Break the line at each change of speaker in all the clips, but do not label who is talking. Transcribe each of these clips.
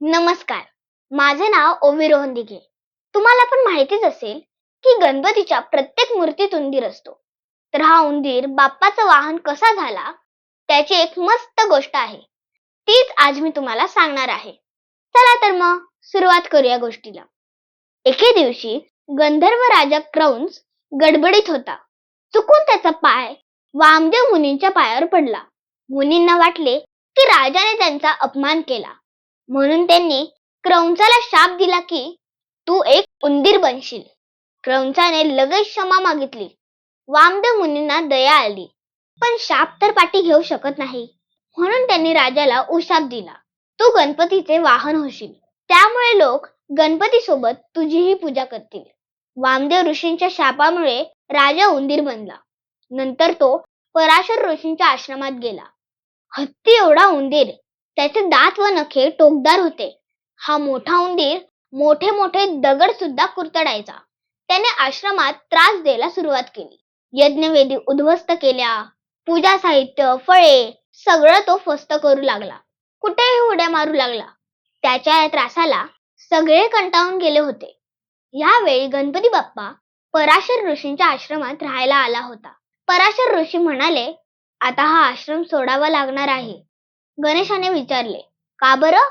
नमस्कार. माझे नाव ओवी रोहन दिघे तुम्हाला पण माहितीच असेल की गणपतीच्या प्रत्येक मूर्तीत उंदीर असतो. तर हा उंदीर बाप्पाचं वाहन कसा झाला त्याची एक मस्त गोष्ट आहे. तीच आज मी तुम्हाला सांगणार आहे. चला तर मग सुरुवात करूया गोष्टीला. एके दिवशी गंधर्व राजा क्रौंस गडबडीत होता. चुकून त्याचा पाय वामदेव मुनींच्या पायावर पडला. मुनींना वाटले की राजाने त्यांचा अपमान केला. म्हणून त्यांनी क्रौंचाला शाप दिला की तू एक उंदीर बनशील. क्रौंचाने लगेच क्षमा मागितली. वामदेव मुनींना दया आली. पण शाप तर पाठी घेऊ शकत नाही. म्हणून त्यांनी राजाला उशाप दिला. तू गणपतीचे वाहन होशील. त्यामुळे लोक गणपती सोबत तुझीही पूजा करतील. वामदेव ऋषींच्या शापामुळे राजा उंदीर बनला. नंतर तो पराशर ऋषींच्या आश्रमात गेला. हत्ती एवढा उंदीर त्याचे दात व नखे टोकदार होते. हा मोठा उंदीर मोठे मोठे दगड सुद्धा कुरतडायचा. त्याने आश्रमात त्रास द्यायला सुरुवात केली. यज्ञवेदी उद्ध्वस्त केल्या. पूजा साहित्य फळे सगळं तो फस्त करू लागला. कुठेही उड्या मारू लागला. त्याच्या या त्रासाला सगळे कंटाळून गेले होते. यावेळी गणपती बाप्पा पराशर ऋषींच्या आश्रमात राहायला आला होता. पराशर ऋषी म्हणाले आता हा आश्रम सोडावा लागणार आहे. गणेशाने विचारले का बरं?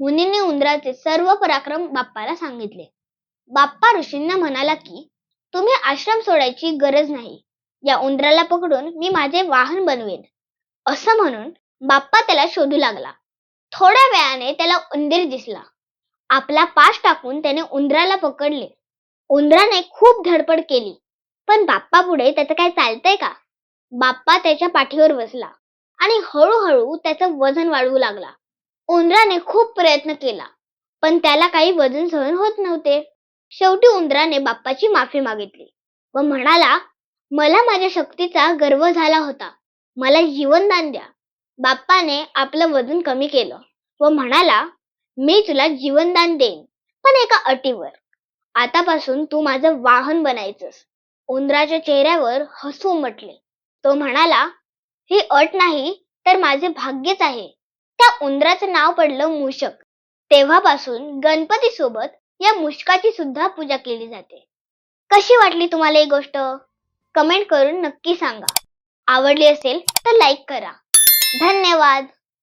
मुनींनी उंदराचे सर्व पराक्रम बाप्पाला सांगितले. बाप्पा ऋषींना म्हणाला की तुम्ही आश्रम सोडायची गरज नाही. या उंदराला पकडून मी माझे वाहन बनवेन. असं म्हणून बाप्पा त्याला शोधू लागला. थोड्या वेळाने त्याला उंदीर दिसला. आपला पाश टाकून त्याने उंदराला पकडले. उंदराने खूप धडपड केली. पण बाप्पा पुढे त्याचं काय चालतंय का? बाप्पा त्याच्या पाठीवर बसला. आणि हळूहळू त्याचं वजन वाढवू लागला. उंदराने खूप प्रयत्न केला पण त्याला काही वजन सहन होत नव्हते. शेवटी उंदराने बाप्पाची माफी मागितली व म्हणाला मला माझ्या शक्तीचा गर्व झाला होता. मला जीवनदान द्या. बाप्पाने आपलं वजन कमी केलं व म्हणाला मी तुला जीवनदान देईन पण एका अटीवर. आतापासून तू माझं वाहन बनायचंस. उंदराच्या चेहऱ्यावर हसू उमटले तो म्हणाला ही अट नाही तर माझे भाग्यच आहे. त्या उंदराचं नाव पडलं मूषक. तेव्हापासून गणपती सोबत या मुष्काची सुद्धा पूजा केली जाते. कशी वाटली तुम्हाला ही गोष्ट? कमेंट करून नक्की सांगा. आवडली असेल तर लाईक करा. धन्यवाद!